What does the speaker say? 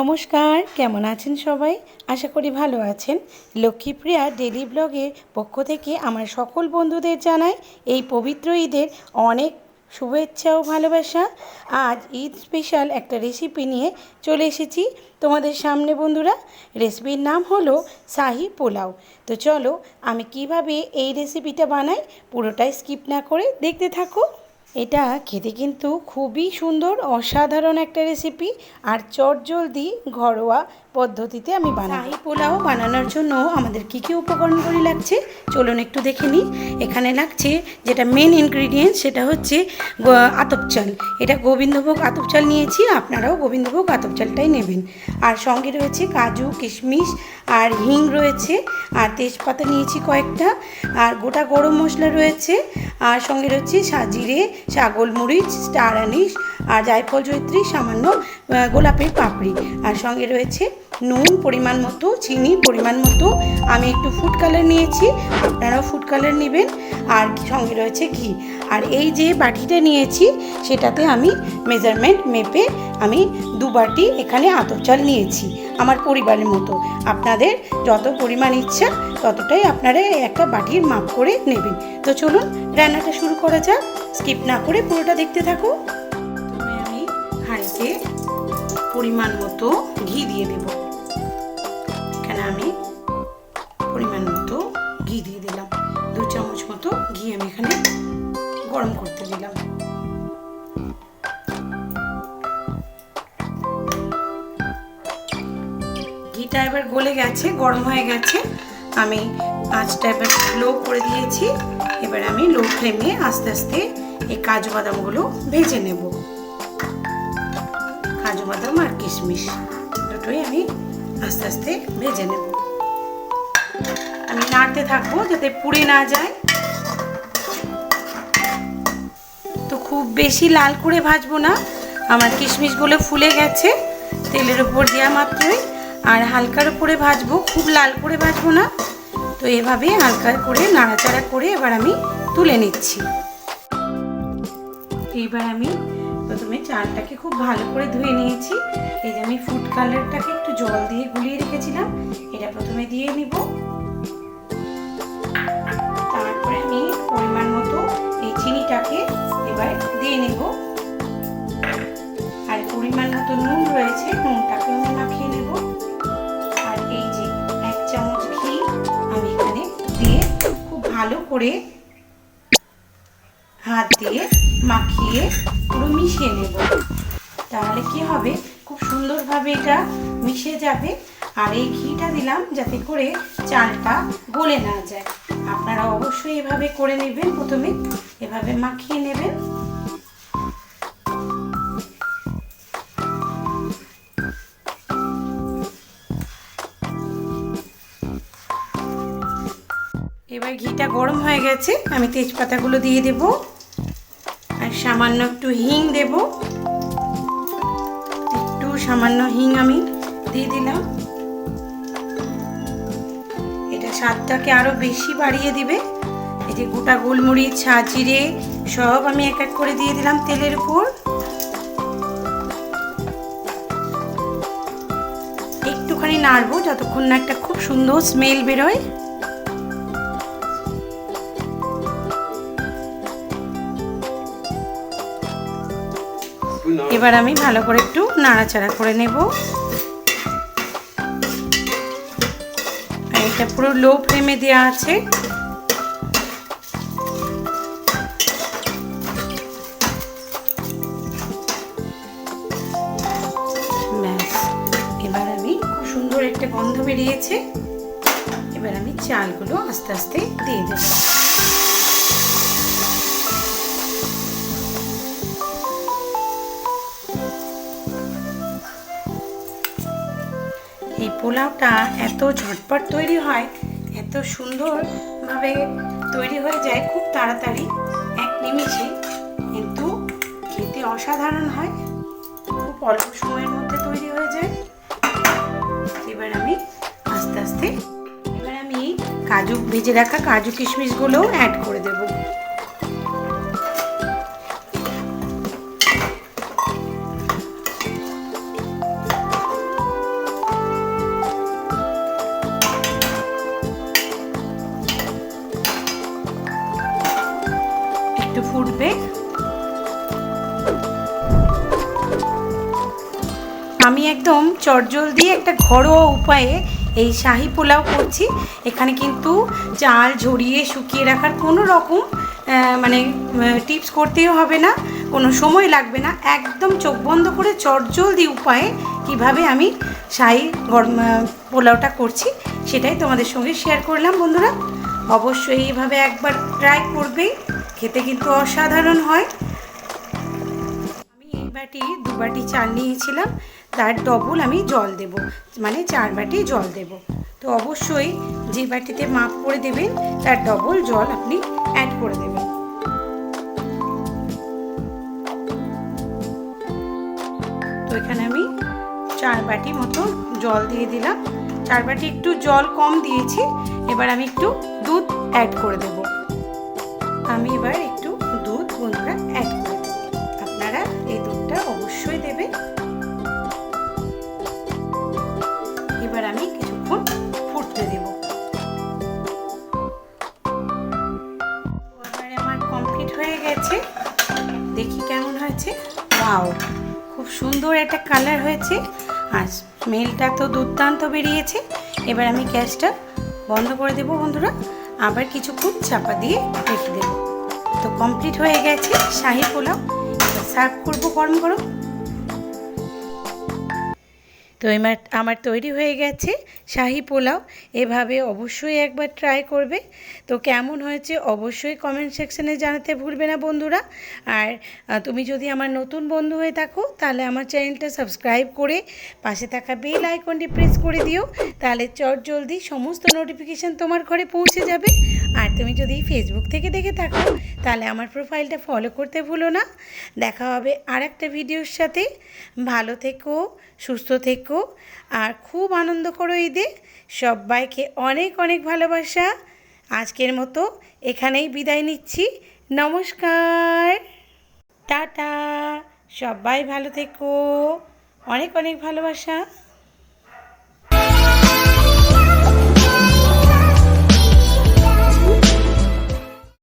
নমস্কার, কেমন আছেন সবাই? আশা করি ভালো আছেন। লক্ষ্মীপ্রিয়া ডেলি ব্লগের পক্ষ থেকে আমার সকল বন্ধুদের জানাই এই পবিত্র ঈদের অনেক শুভেচ্ছা ও ভালোবাসা। আজ ঈদ স্পেশাল একটা রেসিপি নিয়ে চলে এসেছি তোমাদের সামনে বন্ধুরা। রেসিপির নাম হলো শাহি পোলাও। তো চলো, আমি কীভাবে এই রেসিপিটা বানাই পুরোটাই স্কিপ না করে দেখতে থাকো। এটা খেতে কিন্তু খুবই সুন্দর অসাধারণ একটা রেসিপি আর চটজলদি ঘরোয়া পদ্ধতিতে আমি বানাই পোলাও বানানোর জন্য আমাদের কী কী উপকরণগুলি লাগছে? চলুন একটু দেখে নিই। এখানে লাগছে যেটা মেন ইনগ্রিডিয়েন্ট সেটা হচ্ছে আতপ চাল। এটা গোবিন্দভোগ আতপ চাল নিয়েছি, আপনারাও গোবিন্দভোগ আতপ চালটাই নেবেন। আর সঙ্গে রয়েছে কাজু, কিশমিশ আর হিং রয়েছে। আর তেজপাতা নিয়েছি কয়েকটা। আর গোটা গরম মশলা রয়েছে। আর সঙ্গে রয়েছে সাজিরে ছাগল মরিচ স্টার আনিস আর জায়ফল জৈত্রী সামান্য গোলাপের পাপড়ি। আর সঙ্গে রয়েছে নুন, পরিমাণ মতো, চিনি, পরিমাণ মতো। আমি একটু ফুড কালার নিয়েছি, আপনারাও ফুড কালার নেবেন। আর সঙ্গে রয়েছে ঘি। আর এই যে বাটিটা নিয়েছি, সেটাতে আমি মেজারমেন্ট মেপে আমি দু বাটি এখানে আতপ চাল নিয়েছি, আমার পরিবারের মতো। আপনাদের যত পরিমাণ ইচ্ছা, ততটাই আপনারা একটা বাটির মাপ করে নেবেন। তো চলুন, রান্নাটা শুরু করা যাক। স্কিপ না করে পুরোটা দেখতে থাকো। প্রথমে আমি হাঁড়িতে পরিমাণ মতো ঘি দিয়ে দেব। এখানে আমি পরিমাণ মতো ঘি দিয়ে দিলাম। দু চামচ মতো ঘি আমি এখানে গরম করতে দিলাম। ঘিটা এবার গলে গেছে, গরম হয়ে গেছে। আমি আঁচটা এবার লো করে দিয়েছি। এবার আমি লো ফ্লেমে আস্তে আস্তে এই কাজু বাদামগুলো ভেজে নেব। বাদাম আর কিশমিশ। দুটোই আমি আস্তে আস্তে ভেজে নেব। আমি নাড়তে থাকব যাতে পুড়ে না যায়। তো খুব বেশি লাল করে ভাজবো না। আমার কিশমিশগুলো ফুলে গেছে, তেলের উপর দেওয়া মাত্রই। আর হালকার উপরে ভাজবো, খুব লাল করে ভাজবো না। তো এভাবে হালকা করে, নাড়াচাড়া করে এবার আমি তুলে নিচ্ছি। এইবার আমি প্রথমে চালটাকে খুব ভালো করে ধুয়ে নিয়েছি। এই যে আমি ফুড কালারটাকে একটু জল দিয়ে গুলিয়ে রেখেছিলাম, এটা প্রথমে দিয়ে নিব। তারপরে আমি পরিমাণ মতো এই চিনিটাকে এবার দিয়ে নেব। আর পরিমাণ মতো নুন রয়েছে, নুনটাকেও আমি মাখিয়ে নেব। আর এই যে এক চামচ ঘি আমি এখানে দিয়ে খুব ভালো করে হাত দিয়ে মাখিয়ে মিশিয়ে নেব। তাহলে কি হবে? খুব সুন্দরভাবে এটা মিশে যাবে। আর এই ঘিটা দিলাম যাতে করে চালটা গলে না যায়। আপনারা অবশ্যই এভাবে করে নেবেন প্রথমে। এভাবে মাখিয়ে নেবেন। এবার ঘিটা গরম হয়ে গেছে। আমি তেজপাতাগুলো দিয়ে দেব। সামান্য একটু হিং দেব। একটু সামান্য হিং আমি দিয়ে দিলাম। এটা স্বাদটাকে আরও বেশি বাড়িয়ে দিবে। এই যে গোটা গোলমরিচ ছাজিরে সব আমি এক এক করে দিয়ে দিলাম তেলের উপর। একটুখানি নাড়বো যতক্ষণ না একটা খুব সুন্দর স্মেল বেরোয়। এবার আমি ভালো করে একটু নাড়াচাড়া করে নেব। এটা পুরো লো ফ্লেমে দেওয়া আছে। এবার আমি সুন্দর একটা গন্ধ বেরিয়েছে। এবার আমি চালগুলো আস্তে আস্তে দিয়ে দেবো। এই পোলাওটা এত ঝটপট তৈরি হয়, এত সুন্দরভাবে তৈরি হয়ে যায় খুব তাড়াতাড়ি, এক নিমিষে। কিন্তু খেতে অসাধারণ হয়, খুব অল্প সময়ের মধ্যে তৈরি হয়ে যায়। এবার আমি আস্তে আস্তে, এবার আমি কাজু, ভেজে রাখা কাজু কিশমিশগুলোও অ্যাড করে দেবো। আমি একদম চটজলদি একটা ঘরোয়া উপায়ে এই শাহি পোলাও করছি। এখানে কিন্তু চাল ঝরিয়ে শুকিয়ে রাখার কোনো রকম মানে টিপস করতেও হবে না, কোনো সময় লাগবে না। একদম চোখ বন্ধ করে চটজলদি উপায়ে কীভাবে আমি শাহি পোলাওটা করছি সেটাই তোমাদের সঙ্গে শেয়ার করলাম বন্ধুরা। অবশ্যই এইভাবে একবার ট্রাই করবেই খেতে কিন্তু অসাধারণ হয়। বাটি, দু বাটি চাল নিয়েছিলাম, তার ডবল আমি জল দেব মানে চার বাটি জল দেব। তো অবশ্যই যে বাটিতে মাপ করে দেবেন, তার ডবল জল আপনি অ্যাড করে দেবেন। তো এখানে আমি চার বাটি মতো জল দিয়ে দিলাম। চার বাটি একটু জল কম দিয়েছি, এবার আমি একটু দুধ অ্যাড করে দেব। আমি এবার একটু দুধ বন্ধুরা অ্যাড দেখি কেমন হয়েছে। ওয়াও, খুব সুন্দর একটা কালার হয়েছে। আর স্মেলটা তো দুর্দান্ত বেরিয়েছে। এবার আমি গ্যাসটা বন্ধ করে দেবো বন্ধুরা। আবার কিছু কিছুক্ষণ চাপা দিয়ে রেখে দেব। তো কমপ্লিট হয়ে গেছে শাহি পোলাও। সার্ভ করব গরম গরম। তো এবার আমার তৈরি হয়ে গেছে শাহি পোলাও। এভাবে অবশ্যই একবার ট্রাই করবে। তো কেমন হয়েছে অবশ্যই কমেন্ট সেকশানে জানাতে ভুলবে না বন্ধুরা। আর তুমি যদি আমার নতুন বন্ধু হয়ে থাকো, তাহলে আমার চ্যানেলটা সাবস্ক্রাইব করে পাশে থাকা বেল আইকনটি প্রেস করে দিও। তাহলে চট জলদি সমস্ত নোটিফিকেশান তোমার ঘরে পৌঁছে যাবে। আর তুমি যদি ফেসবুক থেকে দেখে থাকো, তাহলে আমার প্রোফাইলটা ফলো করতে ভুলো না। দেখা হবে আর একটা ভিডিওর সাথে। ভালো থেকো, সুস্থ থেকো আর খুব আনন্দ করো ঈদে। সবাইকে অনেক অনেক ভালোবাসা। আজকের মতো এখানেই বিদায় নিচ্ছি। নমস্কার। টাটা। সবাই ভালো থেকো। অনেক অনেক ভালোবাসা।